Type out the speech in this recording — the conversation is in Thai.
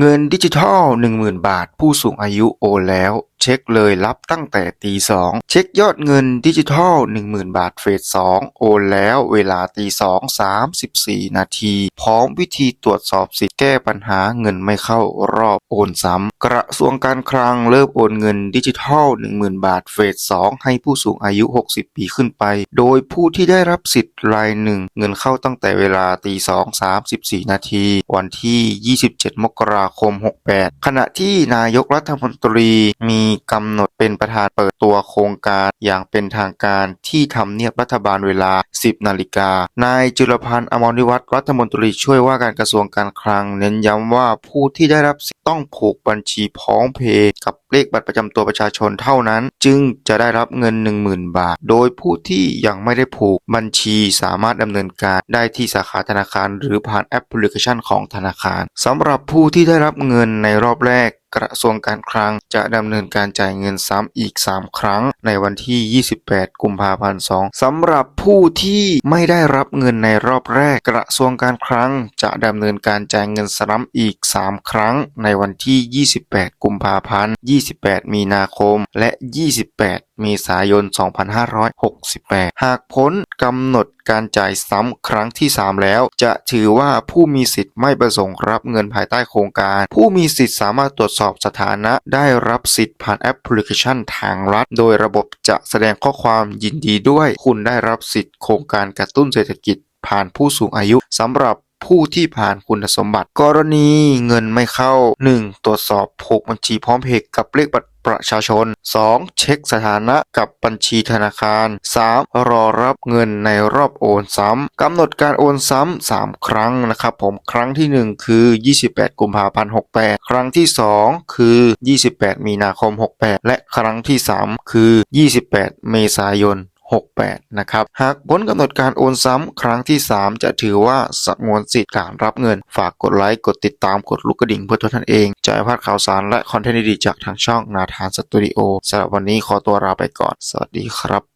เงินดิจิทัล10,000บาทผู้สูงอายุโอนแล้ว เช็คเลยรับตั้งแต่ตีสองเช็คยอดเงินดิจิทัล 10,000 บาทเฟสสองโอนแล้วเวลาตีสองสามสิบสี่นาที พร้อมวิธีตรวจสอบสิทธิ์แก้ปัญหาเงินไม่เข้ารอบโอนซ้ำกระทรวงการคลังเริ่มโอนเงินดิจิทัล 10,000 บาทเฟสสองให้ผู้สูงอายุ 60 ปีขึ้นไป โดยผู้ที่ได้รับสิทธิ์รายหนึ่งเงินเข้าตั้งแต่เวลาตีสองสามสิบสี่นาที วันที่ 27 มกราคม 68 ขณะที่นายกรัฐมนตรีมีกำหนดเป็นประธานเปิดตัวโครงการอย่างเป็นทางการที่ทำเนียบรัฐบาลเวลา 10 นาฬิกา นายจุลพันธ์อมริวัฒน์รัฐมนตรีช่วยว่าการกระทรวงการคลัง เน้นย้ำว่าผู้ที่ได้รับสิทธิ์ต้องผูกบัญชีพร้อมเพย์กับเลขบัตรประจำตัวประชาชนเท่านั้น จึงจะได้รับเงิน 10,000 บาท โดยผู้ที่ยังไม่ได้ผูกบัญชีสามารถดำเนินการได้ที่สาขาธนาคาร หรือผ่านแอปพลิเคชันของธนาคารสำหรับผู้ที่ได้รับเงินในรอบแรก กระทรวงการคลังจะดำเนินการจ่ายเงินซ้ำอีก 3 ครั้งในวันที่ 28 กุมภาพันธ์ 2 สำหรับผู้ที่ไม่ได้รับเงินในรอบแรก กระทรวงการคลังจะดำเนินการจ่ายเงินซ้ำอีก 3 ครั้งในวันที่ 28 กุมภาพันธ์ 28 มีนาคม และ 28เมษายน 2568 หากพ้นกำหนดการจ่ายซ้ำครั้งที่ 3 แล้ว จะถือว่าผู้มีสิทธิ์ไม่ประสงค์รับเงินภายใต้โครงการ ผู้มีสิทธิ์สามารถตรวจสอบสถานะได้รับสิทธิ์ผ่านแอปพลิเคชันทางรัฐ โดยระบบจะแสดงข้อความยินดีด้วย คุณได้รับสิทธิ์โครงการกระตุ้นเศรษฐกิจผ่านผู้สูงอายุสำหรับ ผู้ที่ผ่านคุณสมบัติ กรณีเงินไม่เข้า 1. ตรวจสอบผูกบัญชีพร้อมเพย์กับเลขบัตรประชาชน 2. เช็คสถานะกับบัญชีธนาคาร 3. รอรับเงินในรอบโอนซ้ำกำหนดการโอนซ้ำ 3 ครั้งนะครับผมครั้งที่ 1 คือ 28 กุมภาพันธ์ 68 ครั้งที่ 2 คือ 28 มีนาคม 68 และครั้งที่ 3 คือ 28 เมษายน 68 นะครับ หากพ้นกำหนดการโอนซ้ำครั้งที่ 3 จะถือว่าสงวนสิทธิ์การรับเงิน ฝากกดไลค์ กดติดตาม กดลูกกระดิ่งเพื่อตัวท่านเอง จะไม่พลาดข่าวสารและคอนเทนต์ดีๆจากทางช่องนาธานสตูดิโอสำหรับวันนี้ขอตัวลาไปก่อน สวัสดีครับ